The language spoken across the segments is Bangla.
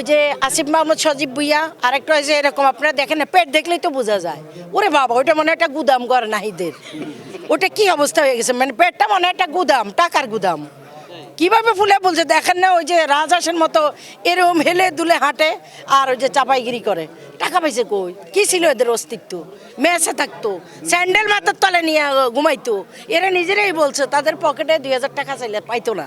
ওই যে আসিফ মাহমুদ সজীব ভুইয়া আর একটা যে এরকম আপনারা দেখেন না, পেট দেখলেই তো বোঝা যায়। ওরে বাবা ওটা মনে একটা গুদাম ঘর নাহিদের ওটা কি অবস্থা হয়ে গেছে? মানে পেটটা মনে একটা গুদাম, টাকার গুদাম। কীভাবে ফুলে বলছে দেখেন না, ওই যে রাজহাঁসের মতো এরকম হেলে দুলে হাঁটে আর ওই যে চাপাইগিরি করে। টাকা পাইছে কই? কি ছিল এদের অস্তিত্ব? মেসে থাকতো, স্যান্ডেল মাথার তলে নিয়ে ঘুমাইতো। এরা নিজেরাই বলছে, তাদের পকেটে দুই হাজার টাকা চাইলে পাইতো না।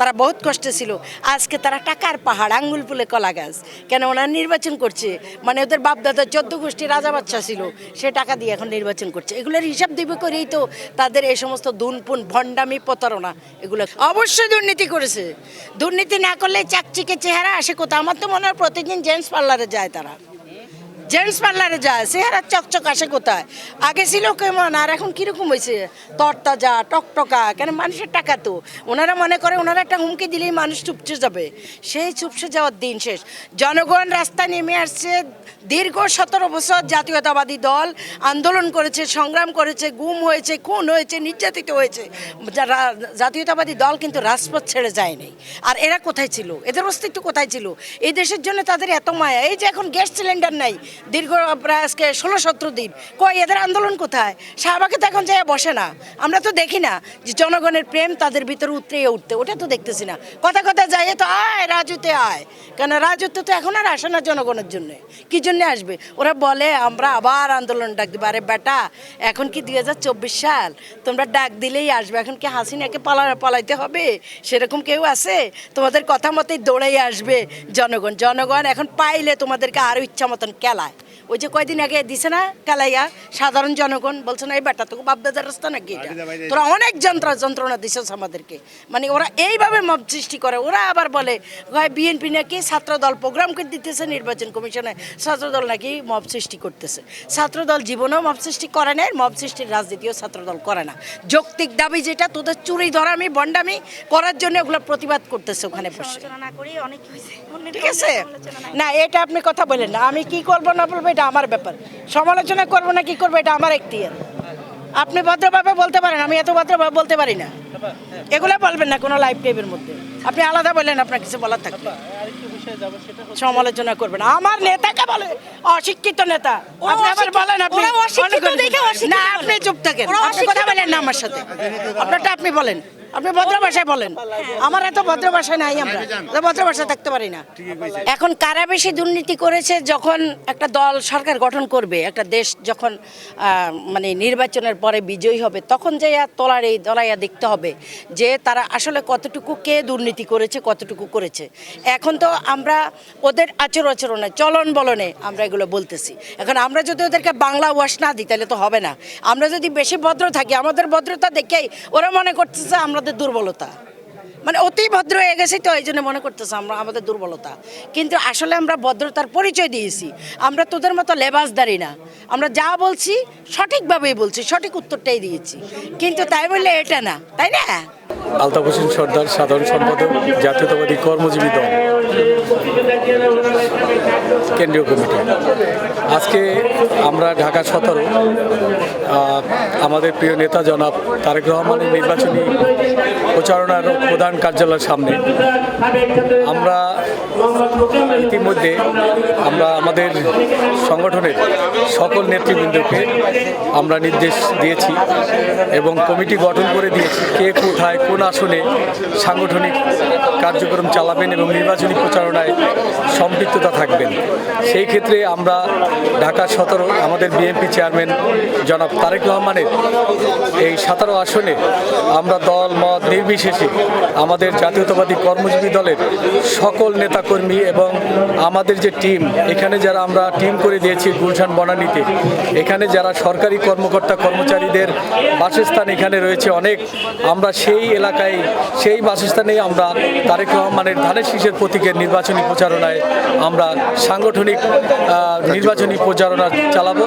তারা বহুত কষ্টে ছিল। আজকে তারা টাকার পাহাড়, আঙ্গুল ফুলে কলা গাছ। কেন ওনারা নির্বাচন করছে? মানে ওদের বাপদাদা চোদ্দ গোষ্ঠী রাজা বাচ্চা ছিল, সে টাকা দিয়ে এখন নির্বাচন করছে। এগুলোর হিসাব দিবে করেই তো তাদের এই সমস্ত দুনপুন, ভণ্ডামি, প্রতারণা, এগুলো। অবশ্যই দুর্নীতি করেছে। দুর্নীতি না করলে চাকচিকে চেহারা আসে কোথাও আমার তো মনে হয় প্রতিদিন জেন্টস পার্লারে যায় তারা। জেন্টস পার্লারে যায় চেহারা চকচক আসে কোথায়? আগে ছিল কেমন, আর এখন কীরকম হয়েছে? তরতাজা, টকটকা, কেন মানুষের টাকা তো? ওনারা মনে করে ওনারা একটা হুমকি দিলেই মানুষ চুপসে যাবে। সেই চুপসে যাওয়ার দিন শেষ। জনগণ রাস্তায় নেমে আসছে। দীর্ঘ সতেরো বছর জাতীয়তাবাদী দল আন্দোলন করেছে, সংগ্রাম করেছে, গুম হয়েছে, খুন হয়েছে, নির্যাতিত হয়েছে। জাতীয়তাবাদী দল কিন্তু রাজপথ ছেড়ে যায়নি। আর এরা কোথায় ছিল? এদের অস্তিত্ব কোথায় ছিল? এই দেশের জন্য তাদের এত মায়া। এই যে এখন গ্যাস সিলিন্ডার নাই দীর্ঘ প্রায় আজকে ষোলো সতেরো দিন। কই, এদের আন্দোলন কোথায়? শাহবাগে তো এখন যায় বসে না। আমরা তো দেখি না যে জনগণের প্রেম তাদের ভিতরে উতরে উঠতে। ওটা তো দেখতেছি না। কথা কথা যাই তো আয়, রাজুতে আয়। কেন রাজত্ব তো এখন আর আসে না জনগণের জন্য। কি জন্য আসবে? ওরা বলে, আমরা আবার আন্দোলন ডাক দিব। আরে বেটা, এখন কি দুই হাজার চব্বিশ সাল? তোমরা ডাক দিলেই আসবে। এখন কি হাসিনাকে পালা, পালাইতে হবে? সেরকম কেউ আছে? তোমাদের কথা মতোই দৌড়াই আসবে জনগণ। জনগণ এখন পাইলে তোমাদেরকে আরও ইচ্ছা মতন কেলায় ওই যে কয়দিন আগে দিছে না কালাইয়া সাধারণ জনগণ বলছে না এই বেটা তোকে বাপদাদার রাস্তা নাকি এটা? তোরা অনেক যন্ত্র যন্ত্রণা দিছিস আমাদেরকে। মানে ওরা এইভাবে মব সৃষ্টি করে। ওরা আবার বলে বিএনপি নাকি ছাত্রদল প্রোগ্রাম করে দিতেছে নির্বাচন কমিশনে ছাত্রদল নাকি মব সৃষ্টি করতেছে। ছাত্রদল জীবনেও মব সৃষ্টি করে না মব সৃষ্টির রাজনীতিও ছাত্রদল করে না। যৌক্তিক দাবি যেটা তোদের চুরি ধরামি বন্ডামি করার জন্য ওগুলো প্রতিবাদ করতেছে ওখানে বসে। ঠিক আছে? না এটা আপনি কথা বলেন না। আমি কি করব না বলব এটা আমার ব্যাপার। সমালোচনা করব না কি করব এটা আমার এখতিয়ার। আপনি ভদ্রভাবে বলতে পারেন আমি এত ভদ্রভাবে বলতে পারি না। এগুলো বলবেন না কোনো লাইফ টাইপের মধ্যে। আপনি আলাদা বললেন আপনার কিছু বলার থাকবে সমালোচনা করবেন আমার নেতাকে বলে? অশিক্ষিত নেতা। আপনি আবার বলেন আপনি। ওরা অশিক্ষিত অনেক- দেখে অশিক্ষিত না আপনি চুপ থাকেন। আপনি কথা বলেন না আমার সাথে। আপনারটা আপনি বলেন। আপনি ভদ্র ভাষায় বলেন। আমার এত ভদ্র ভাষায় নাই আমরা। ভদ্র ভাষায় থাকতে পারি না। এখন কারা বেশি দুর্নীতি করেছে যখন একটা দল সরকার গঠন করবে একটা দেশ যখন মানে নির্বাচনের পরে বিজয়ী হবে তখন যে তোলার এই দলাইয়া দেখতে হবে যে তারা আসলে কতটুকু কে দুর্নীতি করেছে কতটুকু করেছে। এখন তো আমরা ওদের আচর আচরণে চলন বলনে আমরা এগুলো বলতেছি। এখন আমরা যদি ওদেরকে বাংলা ওয়াশ না দিই তাহলে তো হবে না। আমরা যদি বেশি ভদ্র থাকি আমাদের ভদ্রতা দেখেই ওরা মনে করতেছে আমাদের দুর্বলতা। মানে অতি ভদ্র হয়ে গেছি তো, এই জন্য মনে করতেছে আমরা আমাদের দুর্বলতা। কিন্তু আসলে আমরা ভদ্রতার পরিচয় দিয়েছি। আমরা তোদের মতো লেবাসদারি না। আমরা যা বলছি সঠিকভাবেই বলছি, সঠিক উত্তরটাই দিয়েছি। কিন্তু তাই বললে এটা না, তাই না? আলতাফ হোসেন সর্দার, সাধারণ সম্পাদক, জাতীয়তাবাদী কর্মজীবী দল। কেন্দ্রীয় কমিটি। আজকে আমরা ঢাকা সতেরো আমাদের প্রিয় নেতা জনাব তারেক রহমানের নির্বাচনী প্রচারণার প্রধান কার্যালয়ের সামনে আমরা ইতিমধ্যে আমরা আমাদের সংগঠনের সকল নেতৃবৃন্দকে আমরা নির্দেশ দিয়েছি এবং কমিটি গঠন করে দিয়েছি কে কোথায় কোন আসনে সাংগঠনিক কার্যক্রম চালাবেন এবং নির্বাচনী প্রচারণায় সম্পৃক্ততা থাকবেন। সেই ক্ষেত্রে আমরা ঢাকা সতেরো, আমাদের বিএনপি চেয়ারম্যান জনাব তারেক রহমানের এই সতেরো আসনে আমরা দল, মত নির্বিশেষে আমাদের জাতীয়তাবাদী কর্মজীবী দলের সকল নেতাকর্মী এবং আমাদের যে টিম, এখানে যারা আমরা টিম করে দিয়েছি গুলশান বনানীতে, এখানে যারা সরকারি কর্মকর্তা কর্মচারীদের বাসস্থান এখানে রয়েছে অনেক, আমরা সেই এলাকায়, সেই বাসস্থানেই আমরা তারেক রহমানের ধানের শীষের প্রতীকের নির্বাচনী প্রচারণায় আমরা সাংগঠনিক নির্বাচনী প্রচারণা চালাবো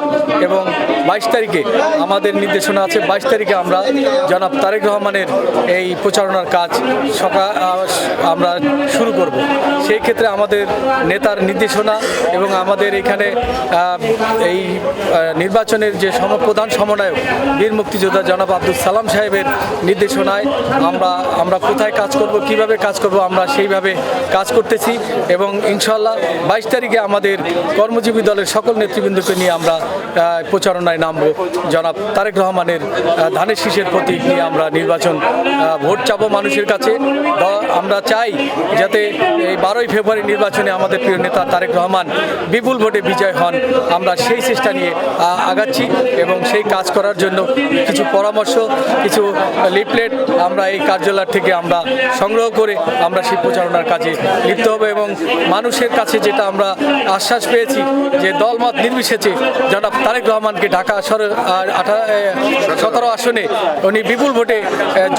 এবং বাইশ তারিখে আমাদের নির্দেশনা আছে, বাইশ তারিখে আমরা জনাব তারেক রহমানের এই প্রচারণার কাজ সকাল আমরা শুরু করব। সেই ক্ষেত্রে আমাদের নেতার নির্দেশনা এবং আমাদের এখানে এই নির্বাচনের যে সম, প্রধান সমন্বয়ক, বীর মুক্তিযোদ্ধা জনাব আব্দুল সালাম সাহেবের নির্দেশনায় আমরা আমরা কোথায় কাজ করব, কীভাবে কাজ করব, আমরা সেইভাবে কাজ করতেছি এবং ইনশাল্লাহ বাইশ তারিখে আমাদের কর্মজীবী দলের সকল নেতৃবৃন্দকে নিয়ে আমরা প্রচারণায় নামব। জনাব তারেক রহমানের ধানের শীষের প্রতীক নিয়ে আমরা নির্বাচন ভোট চাবো মানুষের কাছে। আমরা চাই যাতে এই বারোই ফেব্রুয়ারি নির্বাচনে আমাদের প্রিয় নেতা তারেক রহমান বিপুল ভোটে বিজয় হন। আমরা সেই চেষ্টা নিয়ে আগাচ্ছি এবং সেই কাজ করার জন্য কিছু পরামর্শ, কিছু লিফলেট আমরা এই কার্যালয় থেকে আমরা সংগ্রহ করে আমরা সেই প্রচারণার কাজে লিপ্ত হব এবং মানুষের কাছে যেটা আমরা আশ্বাস পেয়েছি যে দলমত নির্বিশেষে জনাব তারেক রহমানকে ঢাকা আসরে সতেরো আসনে উনি বিপুল ভোটে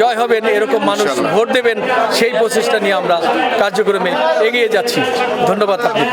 জয় হবেন এরকম মানুষ ভোট দেবেন সেই প্রচেষ্টা নিয়ে আমরা কার্যক্রমে এগিয়ে যাচ্ছি। ধন্যবাদ আপনাকে।